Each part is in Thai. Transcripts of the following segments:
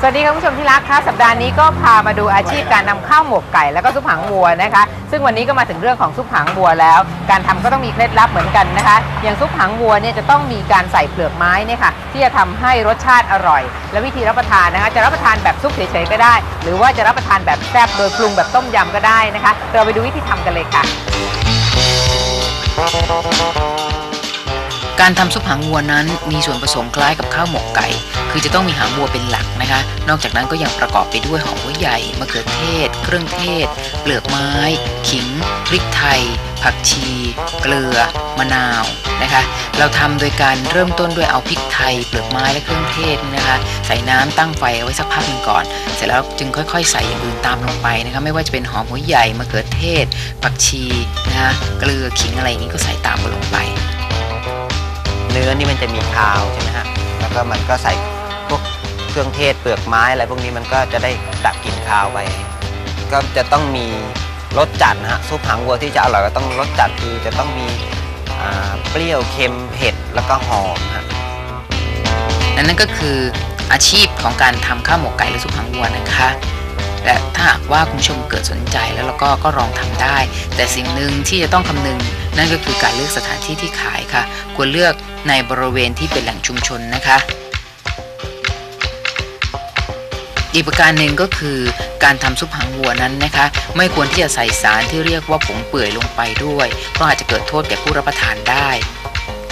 สวัสดีค่ะคุณผู้ชมที่รักค่ะสัปดาห์นี้ก็พามาดูอาชีพการนำข้าวหมกไก่แล้วก็ซุปหางวัวนะคะ ซึ่งวันนี้ก็มาถึงเรื่องของซุปหางวัวแล้ว การทำก็ต้องมีเคล็ดลับเหมือนกันนะคะ อย่างซุปหางวัวเนี่ยจะต้องมีการใส่เปลือกไม้เนี่ยค่ะที่จะทำให้รสชาติอร่อย และวิธีรับประทานนะคะจะรับประทานแบบซุปเฉยๆก็ได้ หรือว่าจะรับประทานแบบแซ่บโดยปรุงแบบต้มยำก็ได้นะคะ เราไปดูวิธีทำกันเลยค่ะ การทำซุปหางวัวนั้นมีส่วนผสมคล้ายกับข้าวหมกไก่ คือจะต้องมีหางวัวเป็นหลักนะคะ นอกจากนั้นก็ยังประกอบไปด้วยหอมหัวใหญ่มะเขือเทศ เครื่องเทศ เปลือกไม้ ขิง พริกไทย ผักชี เกลือ มะนาวนะคะ เราทำโดยการเริ่มต้นด้วยเอาพริกไทย เปลือกไม้และเครื่องเทศนะคะ ใส่น้ำตั้งไฟเอาไว้สักพักหนึ่งก่อน เสร็จแล้วจึงค่อยๆ ใส่อย่างอื่นตามลงไปนะคะ ไม่ว่าจะเป็นหอมหัวใหญ่มะเขือเทศ ผักชีนะคะ เกลือ ขิงอะไรอย่างนี้ก็ใส่ตามลงไป นื้อนี่มันจะมีคาวใช่ไหมฮะแล้วก็มันก็ใส่พวกเครื่องเทศเปลือกไม้อะไรพวกนี้มันก็จะได้ดับกลิ่นคาวไปก็จะต้องมีรสจัดนะฮะซุปหางวัวที่จะอร่อยก็ต้องรสจัดคือจะต้องมีเปรี้ยวเค็มเผ็ดแล้วก็หอมฮะและนั่นก็คืออาชีพของการทำข้าวหมกไก่และซุปหางวัวนะคะและถ้าหากว่าคุณผู้ชมเกิดสนใจแล้วแล้วก็ก็ลองทำได้ แต่สิ่งหนึ่งที่จะต้องคำนึง นั่นก็คือการเลือกสถานที่ที่ขายค่ะ ควรเลือกในบริเวณที่เป็นแหล่งชุมชนนะคะ อีกประการหนึ่งก็คือการทำซุปหางวัวนั้นนะคะ ไม่ควรที่จะใส่สารที่เรียกว่าผงเปื่อยลงไปด้วย เพราะอาจจะเกิดโทษแก่ผู้รับประทานได้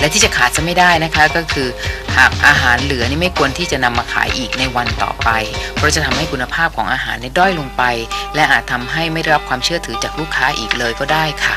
และที่จะขาดจะไม่ได้นะคะก็คือหากอาหารเหลือนี่ไม่ควรที่จะนำมาขายอีกในวันต่อไป เพราะจะทำให้คุณภาพของอาหารเนี่ยด้อยลงไป และอาจทำให้ไม่ได้รับความเชื่อถือจากลูกค้าอีกเลยก็ได้ค่ะ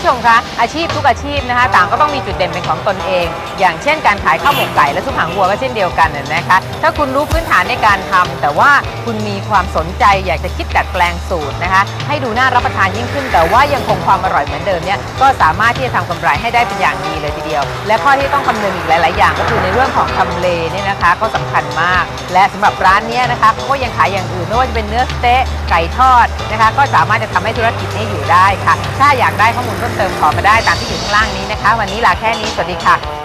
ผู้ชมคะอาชีพทุกอาชีพนะคะ ต่างก็ต้องมีจุดเด่นเป็นของตนเอง อย่างเช่นการขายข้าวหมกไก่และซุปหางวัวก็เช่นเดียวกันนะคะ ถ้าคุณรู้พื้นฐานในการทำแต่ว่าคุณมีความสนใจอยากจะคิดดัดแปลงสูตรนะคะ ให้ดูน่ารับประทานยิ่งขึ้น แต่ว่ายังคงความอร่อยเหมือนเดิมเนี่ยก็สามารถที่จะทำกำไรให้ได้เป็นอย่างดีเลยทีเดียว และข้อที่ต้องคำนึงอีกหลาย ๆ อย่าง ก็คือในเรื่องของทำเลเนี่ยนะคะก็สำคัญมาก และสำหรับร้านนี้นะคะเขาก็ยังขายอย่างอื่นไม่ว่าจะเป็นเนื้อสเต๊ะไก่ทอดนะคะ ก็สามารถจะทำให้ธุรกิจนี้อยู่ได้ค่ะ ถ้าอยากได้ข้อมูลเพิ่มเติมขอมาได้ตามที่อยู่ข้างล่างนี้นะคะ วันนี้ลาแค่นี้สวัสดีค่ะ